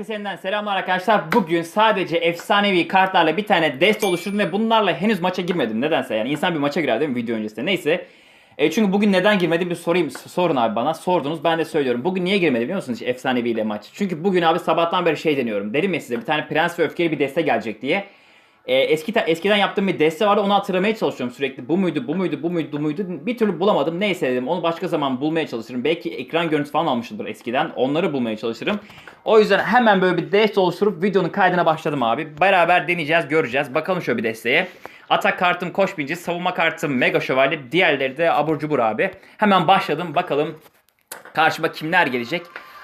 Herkese yeniden selamlar arkadaşlar. Bugün sadece efsanevi kartlarla bir tane dest oluşturdum ve bunlarla henüz maça girmedim. Nedense yani insan bir maça girer değil mi video öncesinde. Neyse. E, çünkü bugün neden girmedim bir sorayım. Sorun abi bana. Sordunuz ben de söylüyorum. Bugün niye girmedim biliyor musunuz efsanevi ile maç? Çünkü bugün abi sabahtan beri şey deniyorum. Dedim ya size bir tane prens ve öfkeli bir deste gelecek diye. E, eski eskiden yaptığım bir deste vardı onu hatırlamaya çalışıyorum sürekli. Bu muydu, bu muydu, bu muydu, bu muydu? Bir türlü bulamadım. Neyse dedim onu başka zaman bulmaya çalışırım. Belki ekran görüntüsü falan almışımdır eskiden. Onları bulmaya çalışırım. O yüzden hemen böyle bir deste oluşturup videonun kaydına başladım abi. Beraber deneyeceğiz, göreceğiz. Bakalım şöyle bir desteye. Atak kartım Koş Binci, savunma kartım Mega Şövalye, diğerleri de abur cubur abi. Hemen başladım. Bakalım karşıma kimler gelecek.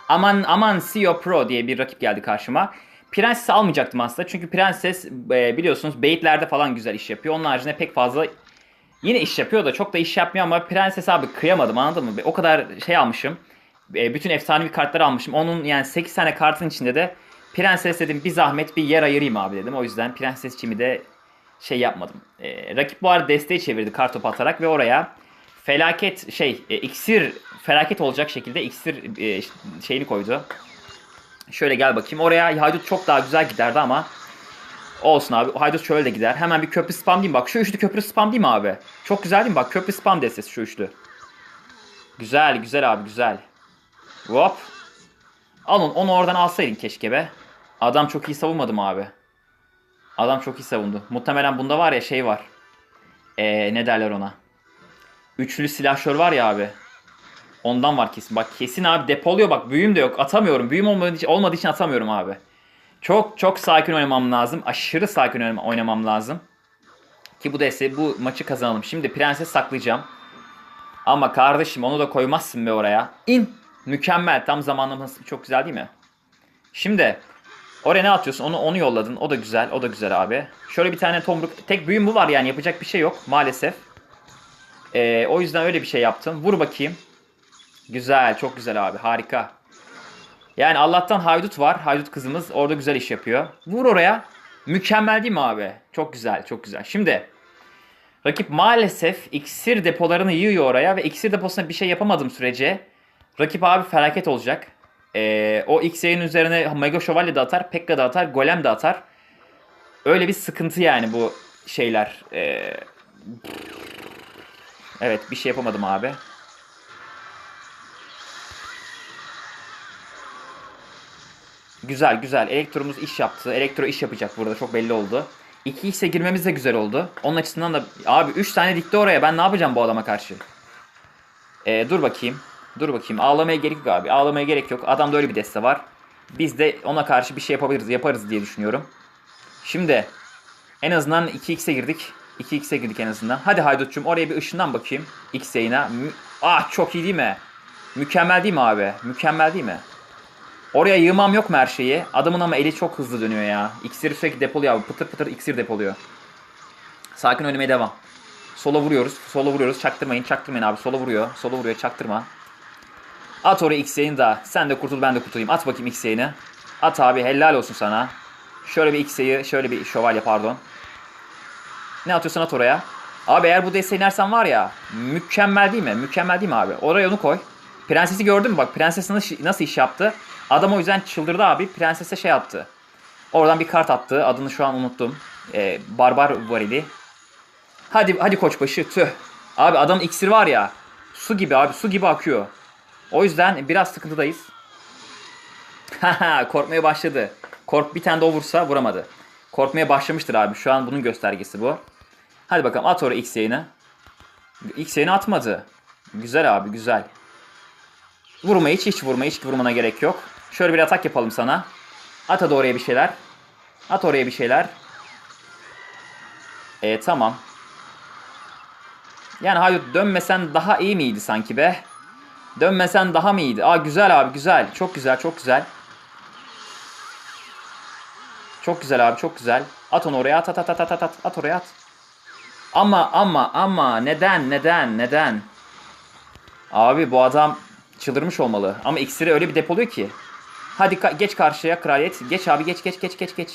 Aman aman CEO Pro diye bir rakip geldi karşıma. Prenses'i almayacaktım aslında. Çünkü Prenses e, biliyorsunuz beyitlerde falan güzel iş yapıyor. Onun haricinde pek fazla yine iş yapıyor da çok da iş yapmıyor ama Prenses abi kıyamadım anladın mı? O kadar şey almışım. E, bütün efsanevi kartları almışım. Onun yani 8 tane kartın içinde de Prenses dedim bir zahmet bir yer ayırayım abi dedim. O yüzden Prenses çimi de şey yapmadım. E, rakip bu arada desteği çevirdi kartopu atarak ve oraya felaket şey e, iksir felaket olacak şekilde iksir e, şeyini koydu. Şöyle gel bakayım. Oraya haydut çok daha güzel giderdi ama olsun abi. Haydut şöyle de gider. Hemen bir köprü spam diyeyim bak. Şu üçlü köprü spam mi abi? Çok güzel değil mi? Bak köprü spam destesi şu üçlü. Güzel güzel abi güzel. Hop. Al onu, onu oradan alsaydın keşke be. Adam çok iyi savunmadı mı abi? Adam çok iyi savundu. Muhtemelen bunda var ya şey var. Ee, ne derler ona? Üçlü silahşör var ya abi. Ondan var kesin. Bak kesin abi depoluyor bak. Büyüm de yok. Atamıyorum. Büyüm olmadığı için, olmadığı için atamıyorum abi. Çok çok sakin oynamam lazım. Aşırı sakin oynamam, lazım. Ki bu dese bu maçı kazanalım. Şimdi prenses saklayacağım. Ama kardeşim onu da koymazsın be oraya. İn. Mükemmel. Tam zamanlaması çok güzel değil mi? Şimdi oraya ne atıyorsun? Onu onu yolladın. O da güzel. O da güzel abi. Şöyle bir tane tomruk. Tek büyüm bu var yani. Yapacak bir şey yok maalesef. Ee, o yüzden öyle bir şey yaptım. Vur bakayım. Güzel, çok güzel abi. Harika. Yani Allah'tan haydut var. Haydut kızımız orada güzel iş yapıyor. Vur oraya. Mükemmel değil mi abi? Çok güzel, çok güzel. Şimdi rakip maalesef iksir depolarını yığıyor oraya ve iksir deposuna bir şey yapamadığım sürece rakip abi felaket olacak. Ee, o X-Yay'ın üzerine Mega Şövalye de atar, Pekka da atar, Golem de atar. Öyle bir sıkıntı yani bu şeyler. Ee, evet bir şey yapamadım abi. Güzel güzel. Elektromuz iş yaptı. Elektro iş yapacak burada. Çok belli oldu. 2x'e girmemiz de güzel oldu. Onun açısından da abi 3 tane dikti oraya. Ben ne yapacağım bu adama karşı? Ee, dur bakayım. Dur bakayım. Ağlamaya gerek yok abi. Ağlamaya gerek yok. Adamda öyle bir deste var. Biz de ona karşı bir şey yapabiliriz, yaparız diye düşünüyorum. Şimdi en azından 2x'e girdik. 2x'e girdik en azından. Hadi haydutçum oraya bir ışından bakayım. X yayına. Ah çok iyi değil mi? Mükemmel değil mi abi? Mükemmel değil mi? Oraya yığmam yok mu her şeyi? Adamın ama eli çok hızlı dönüyor ya. İksiri sürekli depoluyor abi. Pıtır pıtır iksir depoluyor. Sakin oynamaya devam. Sola vuruyoruz. Sola vuruyoruz. Çaktırmayın. Çaktırmayın abi. Sola vuruyor. Sola vuruyor. Çaktırma. At oraya X yayını da. Sen de kurtul ben de kurtulayım. At bakayım X. At abi. Helal olsun sana. Şöyle bir X. Şöyle bir şövalye pardon. Ne atıyorsan at oraya. Abi eğer bu desteği inersen var ya. Mükemmel değil mi? Mükemmel değil mi abi? Oraya onu koy. Prensesi gördün mü? Bak prenses nasıl, nasıl iş yaptı? Adam o yüzden çıldırdı abi. Prensese şey attı. Oradan bir kart attı. Adını şu an unuttum. Ee, Barbar varili. Hadi hadi koçbaşı. Tüh. Abi adam iksir var ya. Su gibi abi. Su gibi akıyor. O yüzden biraz sıkıntıdayız. Haha korkmaya başladı. Kork bir tane de vursa vuramadı. Korkmaya başlamıştır abi. Şu an bunun göstergesi bu. Hadi bakalım at oraya X yayını. X yayını atmadı. Güzel abi güzel. Vurma hiç hiç vurma hiç vurmana gerek yok. Şöyle bir atak yapalım sana. At hadi oraya bir şeyler. At oraya bir şeyler. E tamam. Yani hayır dönmesen daha iyi miydi sanki be? Dönmesen daha mı iyiydi? Aa güzel abi güzel. Çok güzel çok güzel. Çok güzel abi çok güzel. At onu oraya at at at at at at at oraya at. Ama ama ama neden neden neden? Abi bu adam çıldırmış olmalı. Ama iksiri öyle bir depoluyor ki. Hadi ka- geç karşıya kraliyet. Geç abi geç geç geç geç geç.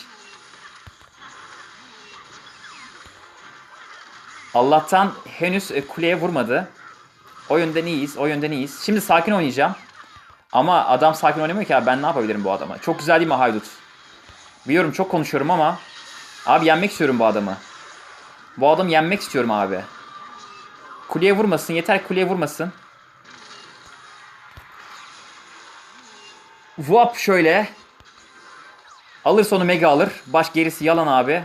Allah'tan henüz e, kuleye vurmadı. O yönden iyiyiz. O yönden iyiyiz. Şimdi sakin oynayacağım. Ama adam sakin oynamıyor ki abi ben ne yapabilirim bu adama? Çok güzel değil mi haydut? Biliyorum çok konuşuyorum ama abi yenmek istiyorum bu adamı. Bu adamı yenmek istiyorum abi. Kuleye vurmasın yeter kuleye vurmasın. Vuap şöyle. Alırsa onu mega alır. Baş gerisi yalan abi.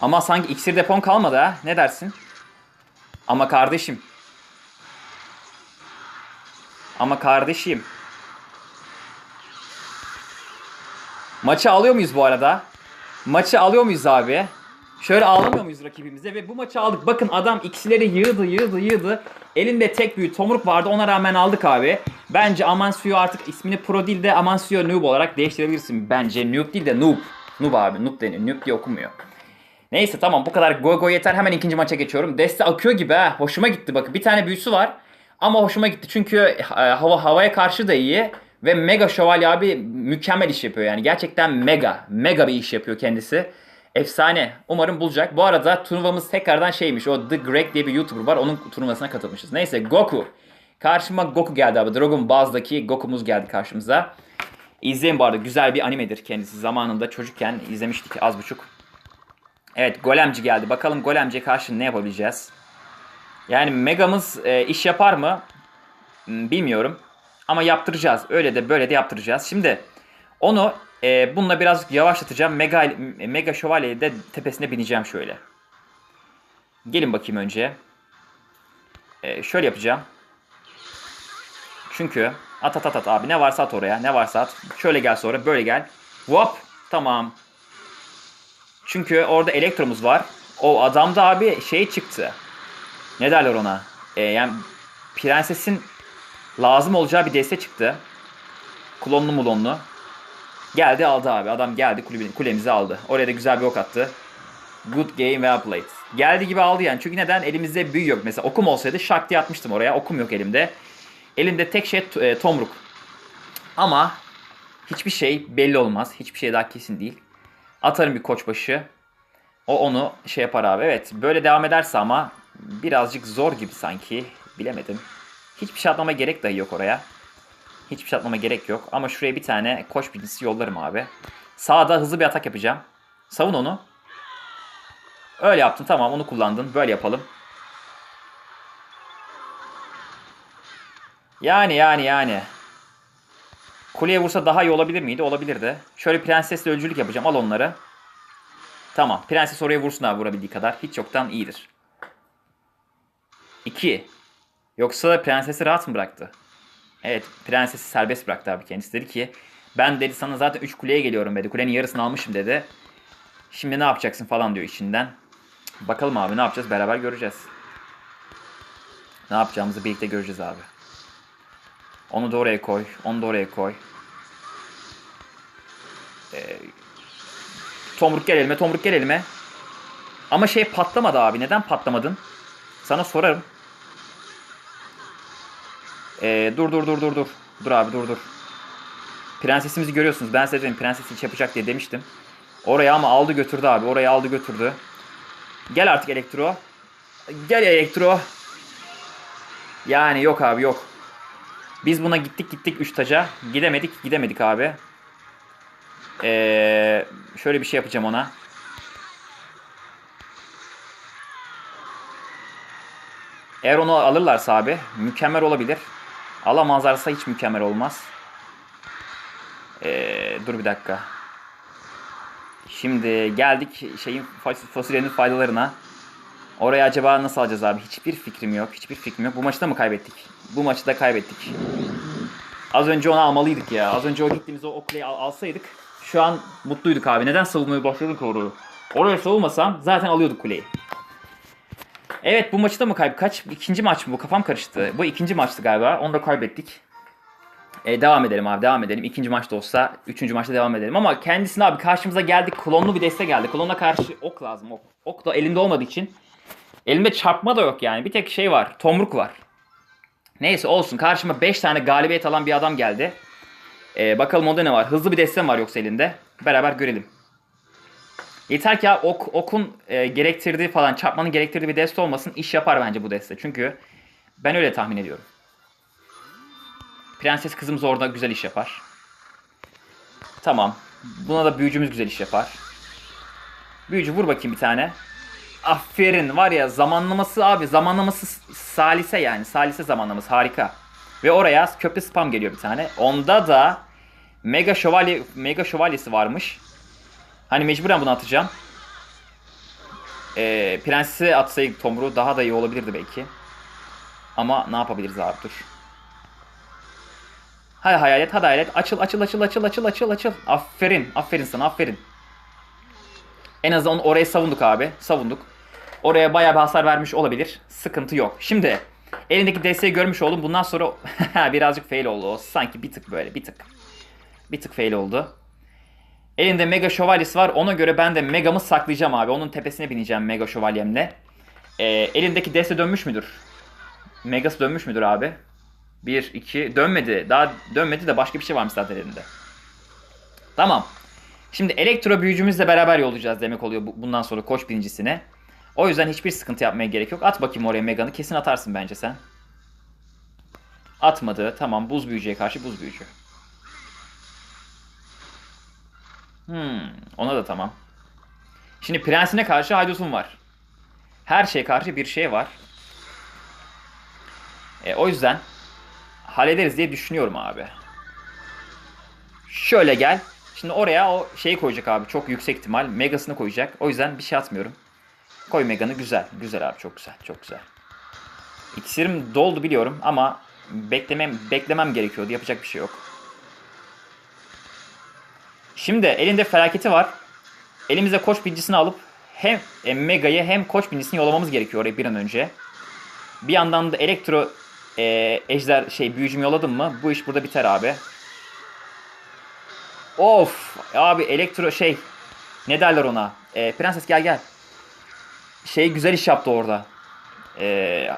Ama sanki iksir depon kalmadı ha. Ne dersin? Ama kardeşim. Ama kardeşim. Maçı alıyor muyuz bu arada? Maçı alıyor muyuz abi? Şöyle ağlamıyor muyuz rakibimize? Ve bu maçı aldık. Bakın adam iksirleri yığdı yığdı yığdı. Elinde tek büyük tomruk vardı. Ona rağmen aldık abi. Bence Amansuyo artık ismini Pro değil de Amansuyo Noob olarak değiştirebilirsin. Bence Noob değil de Noob. Noob abi. Noob deniyor. Noob diye okunmuyor. Neyse tamam bu kadar go go yeter. Hemen ikinci maça geçiyorum. Deste akıyor gibi ha. Hoşuma gitti bakın. Bir tane büyüsü var. Ama hoşuma gitti çünkü e, hava havaya karşı da iyi. Ve Mega Şövalye abi mükemmel iş yapıyor yani. Gerçekten mega, mega bir iş yapıyor kendisi. Efsane. Umarım bulacak. Bu arada turnuvamız tekrardan şeymiş. O The Greg diye bir YouTuber var. Onun turnuvasına katılmışız. Neyse Goku. Karşıma Goku geldi abi. Dragon Ball'daki Goku'muz geldi karşımıza. İzleyin bu arada. Güzel bir animedir kendisi. Zamanında çocukken izlemiştik az buçuk. Evet Golemci geldi. Bakalım Golemci'ye karşı ne yapabileceğiz? Yani Mega'mız e, iş yapar mı? Hmm, Bilmiyorum. Ama yaptıracağız. Öyle de böyle de yaptıracağız. Şimdi onu e, bununla biraz yavaşlatacağım. Mega Mega Şövalye'yi de tepesine bineceğim şöyle. Gelin bakayım önce. E, şöyle yapacağım. Çünkü at at at at abi ne varsa at oraya. Ne varsa at. Şöyle gel sonra böyle gel. Hop tamam. Çünkü orada elektromuz var. O adamda abi şey çıktı. Ne derler ona? E, yani prensesin lazım olacağı bir deste çıktı. Klonlu mulonlu. Geldi aldı abi. Adam geldi kulübü, kulemizi aldı. Oraya da güzel bir ok attı. Good game well played. Geldi gibi aldı yani. Çünkü neden? Elimizde büyü yok. Mesela okum olsaydı şak diye atmıştım oraya. Okum yok elimde. Elimde tek şey e, tomruk. Ama hiçbir şey belli olmaz. Hiçbir şey daha kesin değil. Atarım bir koçbaşı. O onu şey yapar abi. Evet böyle devam ederse ama birazcık zor gibi sanki. Bilemedim. Hiçbir şey atmama gerek dahi yok oraya. Hiçbir şey atmama gerek yok. Ama şuraya bir tane koş bilgisi yollarım abi. Sağda hızlı bir atak yapacağım. Savun onu. Öyle yaptın tamam onu kullandın. Böyle yapalım. Yani yani yani. Kuleye vursa daha iyi olabilir miydi? Olabilirdi. Şöyle prensesle öncülük yapacağım. Al onları. Tamam. Prenses oraya vursun abi vurabildiği kadar. Hiç yoktan iyidir. 2. Yoksa prensesi rahat mı bıraktı? Evet prensesi serbest bıraktı abi kendisi. Dedi ki ben dedi sana zaten 3 kuleye geliyorum dedi. Kulenin yarısını almışım dedi. Şimdi ne yapacaksın falan diyor içinden. Bakalım abi ne yapacağız beraber göreceğiz. Ne yapacağımızı birlikte göreceğiz abi. Onu da oraya koy. Onu da oraya koy. Ee, tomruk gel elime. Tomruk gel elime. Ama şey patlamadı abi. Neden patlamadın? Sana sorarım. Ee, dur dur dur dur dur. Dur abi dur dur. Prensesimizi görüyorsunuz. Ben size dedim prenses hiç yapacak diye demiştim. Oraya ama aldı götürdü abi. Oraya aldı götürdü. Gel artık elektro. Gel elektro. Yani yok abi yok. Biz buna gittik gittik 3 taca. Gidemedik gidemedik abi. Ee, şöyle bir şey yapacağım ona. Eğer onu alırlarsa abi mükemmel olabilir. Alamazlarsa hiç mükemmel olmaz. Ee, dur bir dakika. Şimdi geldik şeyin fasulyenin faydalarına. Oraya acaba nasıl alacağız abi? Hiçbir fikrim yok. Hiçbir fikrim yok. Bu maçı da mı kaybettik? Bu maçı da kaybettik. Az önce onu almalıydık ya. Az önce o gittiğimiz o, o kuleyi al- alsaydık şu an mutluyduk abi. Neden savunmaya başladık oraya? Oraya savunmasam zaten alıyorduk kuleyi. Evet bu maçı da mı kayıp? Kaç? İkinci maç mı bu? Kafam karıştı. Bu ikinci maçtı galiba. Onu da kaybettik. E, devam edelim abi devam edelim. İkinci maçta olsa üçüncü maçta devam edelim. Ama kendisine abi karşımıza geldik. Klonlu bir deste geldi. Klona karşı ok lazım ok. Ok da elimde olmadığı için. Elimde çarpma da yok yani. Bir tek şey var. Tomruk var. Neyse olsun. Karşıma 5 tane galibiyet alan bir adam geldi. E, bakalım onda ne var. Hızlı bir destem var yoksa elinde. Beraber görelim. Yeter ki ya ok, okun e, gerektirdiği falan çarpmanın gerektirdiği bir deste olmasın iş yapar bence bu deste. Çünkü ben öyle tahmin ediyorum. Prenses kızımız orada güzel iş yapar. Tamam. Buna da büyücümüz güzel iş yapar. Büyücü vur bakayım bir tane. Aferin var ya zamanlaması abi zamanlaması salise yani salise zamanlaması harika. Ve oraya köprü spam geliyor bir tane. Onda da mega şövalye mega şövalyesi varmış. Hani mecburen bunu atacağım. Ee, prensesi atsaydık Tomru daha da iyi olabilirdi belki. Ama ne yapabiliriz abi dur. Hadi hayalet hadi hayalet açıl açıl açıl açıl açıl açıl açıl. Aferin aferin sana aferin. En azından onu oraya savunduk abi. Savunduk. Oraya bayağı bir hasar vermiş olabilir. Sıkıntı yok. Şimdi elindeki desteği görmüş oldum. Bundan sonra birazcık fail oldu. Sanki bir tık böyle bir tık. Bir tık fail oldu. Elinde mega şövalyesi var. Ona göre ben de megamı saklayacağım abi. Onun tepesine bineceğim mega şövalyemle. Ee, elindeki deste dönmüş müdür? Megası dönmüş müdür abi? 1, 2, dönmedi. Daha dönmedi de başka bir şey varmış zaten elinde. Tamam. Şimdi elektro büyücümüzle beraber yollayacağız demek oluyor bu- bundan sonra koç birincisine. O yüzden hiçbir sıkıntı yapmaya gerek yok. At bakayım oraya Megan'ı. Kesin atarsın bence sen. Atmadı. Tamam buz büyücüye karşı buz büyücü. Hmm, ona da tamam. Şimdi prensine karşı haydutun var. Her şeye karşı bir şey var. E, o yüzden hallederiz diye düşünüyorum abi. Şöyle gel. Şimdi oraya o şeyi koyacak abi. Çok yüksek ihtimal. Megasını koyacak. O yüzden bir şey atmıyorum. Koy Megan'ı. Güzel. Güzel abi. Çok güzel. Çok güzel. İksirim doldu biliyorum ama beklemem beklemem gerekiyordu. Yapacak bir şey yok. Şimdi elinde felaketi var. Elimize koç bincisini alıp hem e, Mega'yı hem koç bincisini yollamamız gerekiyor oraya bir an önce. Bir yandan da elektro e, ejder şey büyücümü yolladım mı bu iş burada biter abi. Of abi elektro şey ne derler ona? E, prenses gel gel. Şey güzel iş yaptı orada. E,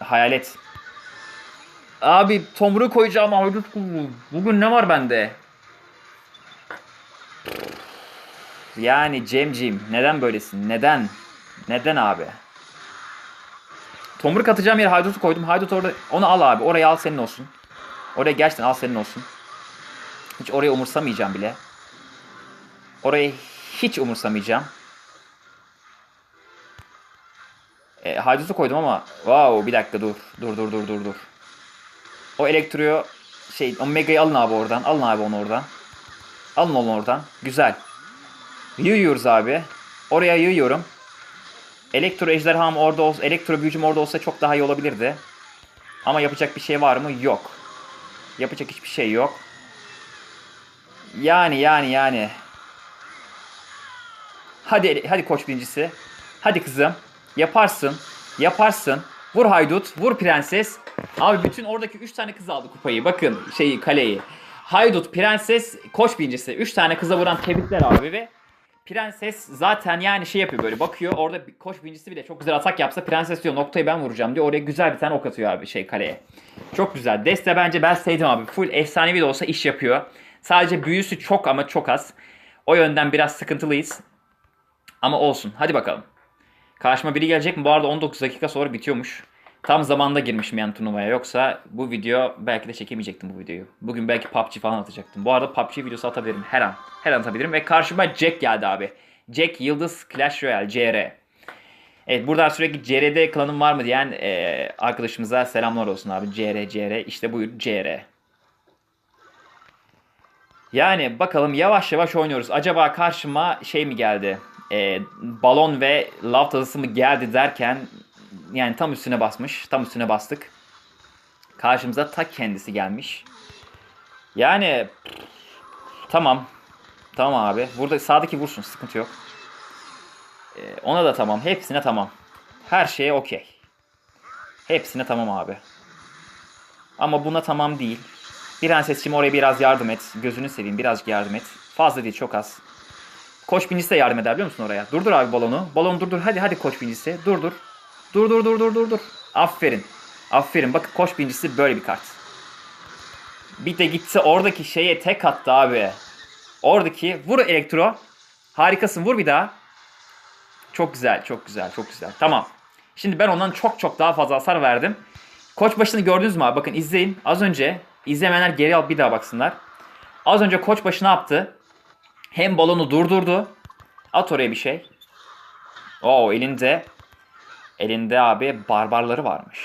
hayalet. Abi tomruğu koyacağım kuzu. Bugün ne var bende? Yani Cemciğim neden böylesin? Neden? Neden abi? Tomruk atacağım yere haydutu koydum. Haydut orada onu al abi. Orayı al senin olsun. Oraya gerçekten al senin olsun. Hiç orayı umursamayacağım bile. Orayı hiç umursamayacağım. E, haydutu koydum ama wow bir dakika dur. Dur dur dur dur dur. O elektroyu şey o mega'yı alın abi oradan. Alın abi onu oradan. Alın onu oradan. Güzel. Yığıyoruz abi. Oraya yığıyorum. Elektro ejderham orada olsa, elektro büyücüm orada olsa çok daha iyi olabilirdi. Ama yapacak bir şey var mı? Yok. Yapacak hiçbir şey yok. Yani yani yani. Hadi hadi koç birincisi. Hadi kızım. Yaparsın. Yaparsın. Vur haydut. Vur prenses. Abi bütün oradaki 3 tane kız aldı kupayı. Bakın şeyi kaleyi. Haydut, prenses, koç birincisi. 3 tane kıza vuran tebrikler abi ve Prenses zaten yani şey yapıyor böyle bakıyor orada bir koç birincisi bile çok güzel atak yapsa prenses diyor noktayı ben vuracağım diyor oraya güzel bir tane ok atıyor abi şey kaleye. Çok güzel. Deste bence ben sevdim abi. Full efsanevi de olsa iş yapıyor. Sadece büyüsü çok ama çok az. O yönden biraz sıkıntılıyız. Ama olsun. Hadi bakalım. Karşıma biri gelecek mi? Bu arada 19 dakika sonra bitiyormuş. Tam zamanda girmişim yani turnuvaya. Yoksa bu video belki de çekemeyecektim bu videoyu. Bugün belki PUBG falan atacaktım. Bu arada PUBG videosu atabilirim her an. Her an atabilirim. Ve karşıma Jack geldi abi. Jack Yıldız Clash Royale CR. Evet buradan sürekli CR'de klanım var mı diyen e, arkadaşımıza selamlar olsun abi. CR CR işte buyur CR. Yani bakalım yavaş yavaş oynuyoruz. Acaba karşıma şey mi geldi? E, balon ve lav tazısı mı geldi derken yani tam üstüne basmış. Tam üstüne bastık. Karşımıza ta kendisi gelmiş. Yani tamam. Tamam abi. Burada sağdaki vursun. Sıkıntı yok. Ee, ona da tamam. Hepsine tamam. Her şeye okey. Hepsine tamam abi. Ama buna tamam değil. Prensesciğim oraya biraz yardım et. Gözünü seveyim birazcık yardım et. Fazla değil çok az. Koç binicisi de yardım eder biliyor musun oraya? Durdur abi balonu. Balonu durdur. Hadi hadi koç binicisi. Durdur. Dur dur dur dur dur dur. Aferin. Aferin. Bakın koç binicisi böyle bir kart. Bir de gitti oradaki şeye tek attı abi. Oradaki vur elektro. Harikasın vur bir daha. Çok güzel, çok güzel, çok güzel. Tamam. Şimdi ben ondan çok çok daha fazla hasar verdim. Koç başını gördünüz mü abi? Bakın izleyin. Az önce izlemeyenler geri al bir daha baksınlar. Az önce koç başı ne yaptı? Hem balonu durdurdu. At oraya bir şey. Oo elinde elinde abi barbarları varmış.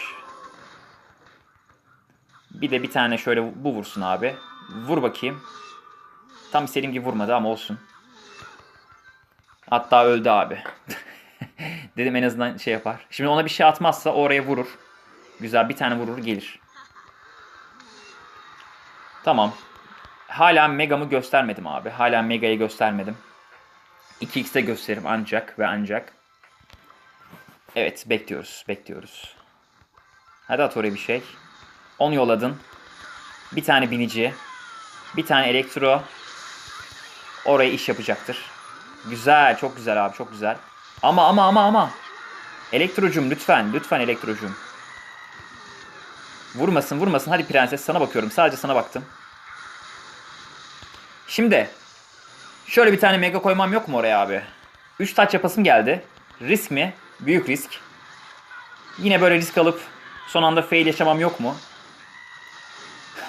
Bir de bir tane şöyle bu vursun abi. Vur bakayım. Tam istediğim gibi vurmadı ama olsun. Hatta öldü abi. Dedim en azından şey yapar. Şimdi ona bir şey atmazsa oraya vurur. Güzel bir tane vurur gelir. Tamam. Hala Mega'mı göstermedim abi. Hala Mega'yı göstermedim. 2x'te gösteririm ancak ve ancak. Evet bekliyoruz. Bekliyoruz. Hadi at oraya bir şey. 10 yolladın. Bir tane binici. Bir tane elektro. Oraya iş yapacaktır. Güzel. Çok güzel abi. Çok güzel. Ama ama ama ama. Elektrocum lütfen. Lütfen elektrocum. Vurmasın vurmasın. Hadi prenses sana bakıyorum. Sadece sana baktım. Şimdi. Şöyle bir tane mega koymam yok mu oraya abi? 3 taç yapasım geldi. Risk mi? Büyük risk. Yine böyle risk alıp son anda fail yaşamam yok mu?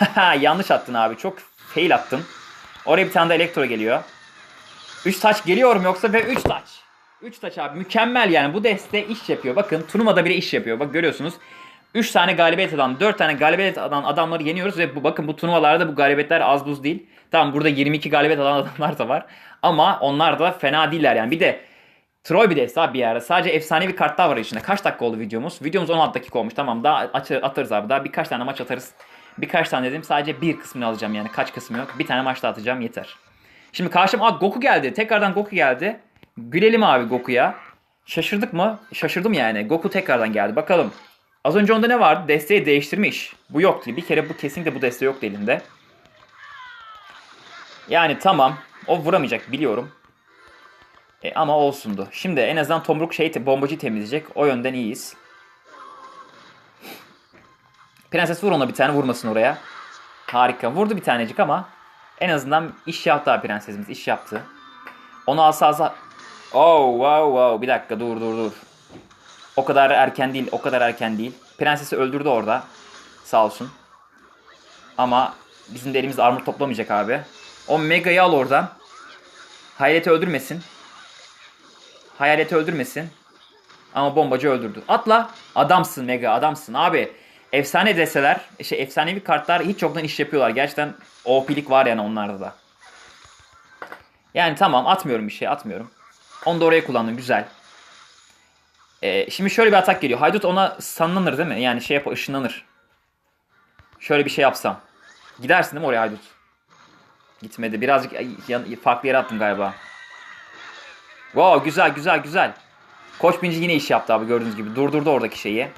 Yanlış attın abi. Çok fail attın. Oraya bir tane de elektro geliyor. 3 taç geliyor mu yoksa ve 3 taç. 3 taç abi mükemmel yani bu deste iş yapıyor. Bakın turnuvada bile iş yapıyor. Bak görüyorsunuz. 3 tane galibiyet alan, 4 tane galibiyet alan adamları yeniyoruz ve bu bakın bu turnuvalarda bu galibiyetler az buz değil. Tamam burada 22 galibiyet alan adamlar da var. Ama onlar da fena değiller yani. Bir de Troy bir deste abi bir ara. Sadece efsanevi kartlar var içinde. Kaç dakika oldu videomuz? Videomuz 16 dakika olmuş. Tamam daha atarız abi. Daha birkaç tane maç atarız. Birkaç tane dedim. Sadece bir kısmını alacağım yani. Kaç kısmı yok. Bir tane maçta atacağım yeter. Şimdi karşıma Aa, Goku geldi. Tekrardan Goku geldi. Gülelim abi Goku'ya. Şaşırdık mı? Şaşırdım yani. Goku tekrardan geldi. Bakalım. Az önce onda ne vardı? Desteği değiştirmiş. Bu yoktu. Bir kere bu kesinlikle bu deste yoktu elinde. Yani tamam. O vuramayacak biliyorum. E, ama olsundu. Şimdi en azından Tomruk şey bombacı temizleyecek. O yönden iyiyiz. Prenses vur ona bir tane vurmasın oraya. Harika. Vurdu bir tanecik ama en azından iş yaptı prensesimiz. iş yaptı. Onu alsa alsa... Oh wow wow. Bir dakika dur dur dur. O kadar erken değil. O kadar erken değil. Prensesi öldürdü orada. Sağ olsun. Ama bizim de elimizde armor toplamayacak abi. O Mega'yı al oradan. Hayaleti öldürmesin. Hayaleti öldürmesin. Ama bombacı öldürdü. Atla. Adamsın Mega adamsın abi. Efsane deseler, şey efsanevi kartlar hiç yoktan iş yapıyorlar. Gerçekten OP'lik var yani onlarda da. Yani tamam atmıyorum bir şey atmıyorum. Onu da oraya kullandım güzel. Ee, şimdi şöyle bir atak geliyor. Haydut ona sanlanır değil mi? Yani şey yap ışınlanır. Şöyle bir şey yapsam. Gidersin değil mi oraya Haydut? Gitmedi. Birazcık farklı yere attım galiba. Wow güzel güzel güzel. Koç Binci yine iş yaptı abi gördüğünüz gibi. Durdurdu oradaki şeyi.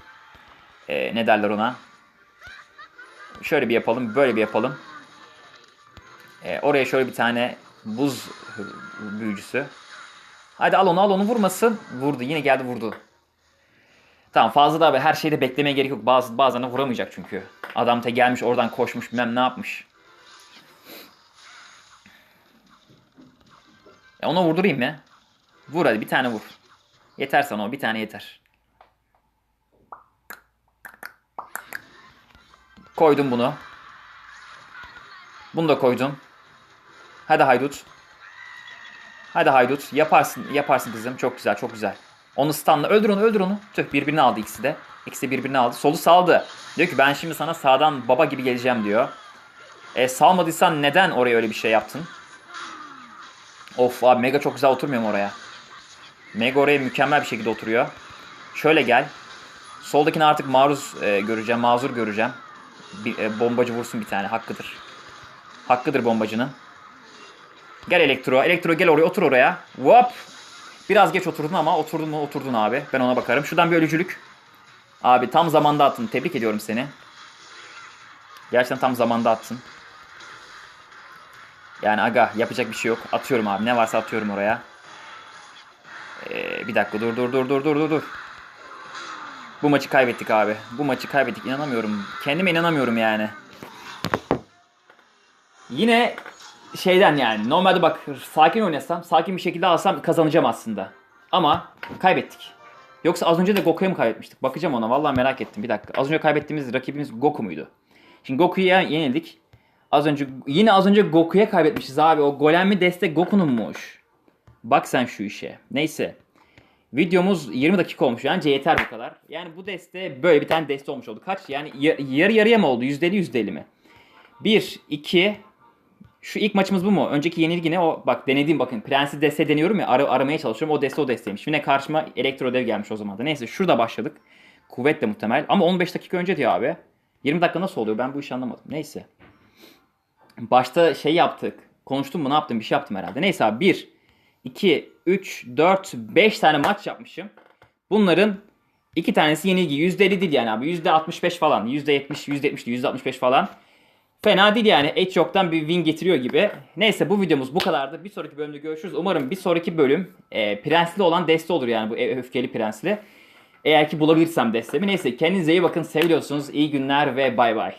Ee, ne derler ona? Şöyle bir yapalım. Böyle bir yapalım. Ee, oraya şöyle bir tane buz büyücüsü. Hadi al onu al onu vurmasın. Vurdu yine geldi vurdu. Tamam fazla da abi her şeyde beklemeye gerek yok. Bazı, bazen vuramayacak çünkü. Adam te gelmiş oradan koşmuş bilmem ne yapmış. E ona vurdurayım ya. Vur hadi bir tane vur. Yeter sana o bir tane yeter. Koydum bunu. Bunu da koydum. Hadi haydut. Hadi haydut. Yaparsın, yaparsın kızım. Çok güzel, çok güzel. Onu stunla. Öldür onu, öldür onu. Tüh birbirini aldı ikisi de. İkisi de birbirini aldı. Solu saldı. Diyor ki ben şimdi sana sağdan baba gibi geleceğim diyor. E salmadıysan neden oraya öyle bir şey yaptın? Of abi Mega çok güzel oturmuyor mu oraya? Mega oraya mükemmel bir şekilde oturuyor. Şöyle gel. Soldakini artık maruz e, göreceğim, mazur göreceğim. Bir, e, bombacı vursun bir tane. Hakkıdır. Hakkıdır bombacının. Gel Elektro. Elektro gel oraya otur oraya. Whop. Biraz geç oturdun ama oturdun mu oturdun abi. Ben ona bakarım. Şuradan bir ölücülük. Abi tam zamanda attın. Tebrik ediyorum seni. Gerçekten tam zamanda attın. Yani aga yapacak bir şey yok. Atıyorum abi. Ne varsa atıyorum oraya. Ee, bir dakika dur dur dur dur dur dur dur. Bu maçı kaybettik abi. Bu maçı kaybettik. İnanamıyorum. Kendime inanamıyorum yani. Yine şeyden yani normalde bak sakin oynasam sakin bir şekilde alsam kazanacağım aslında. Ama kaybettik. Yoksa az önce de Goku'ya mı kaybetmiştik? Bakacağım ona. Vallahi merak ettim. Bir dakika. Az önce kaybettiğimiz rakibimiz Goku muydu? Şimdi Goku'ya yenildik. Az önce yine az önce Goku'ya kaybetmişiz abi. O golemli destek Goku'nunmuş. Bak sen şu işe. Neyse. Videomuz 20 dakika olmuş. Yani yeter bu kadar. Yani bu deste böyle bir tane deste olmuş oldu. Kaç? Yani ya- yarı yarıya mı oldu? %50 %50 mi? 1, 2, şu ilk maçımız bu mu? Önceki yenilgi ne? O bak denediğim bakın. Prensi deste deniyorum ya ara- aramaya çalışıyorum. O deste o desteymiş. Yine karşıma elektro dev gelmiş o zaman da. Neyse şurada başladık. Kuvvetle muhtemel. Ama 15 dakika önce diyor abi. 20 dakika nasıl oluyor? Ben bu işi anlamadım. Neyse. Başta şey yaptık. Konuştum mu ne yaptım? Bir şey yaptım herhalde. Neyse abi 1, 2, 3, 4, 5 tane maç yapmışım. Bunların iki tanesi yenilgi. %50 değil yani abi. %65 falan. %70, %70, %65 falan. Fena değil yani. Edge yoktan bir win getiriyor gibi. Neyse bu videomuz bu kadardı. Bir sonraki bölümde görüşürüz. Umarım bir sonraki bölüm e, prensli olan deste olur yani bu e- öfkeli prensli. Eğer ki bulabilirsem destemi. Neyse kendinize iyi bakın. Seviyorsunuz. İyi günler ve bay bay.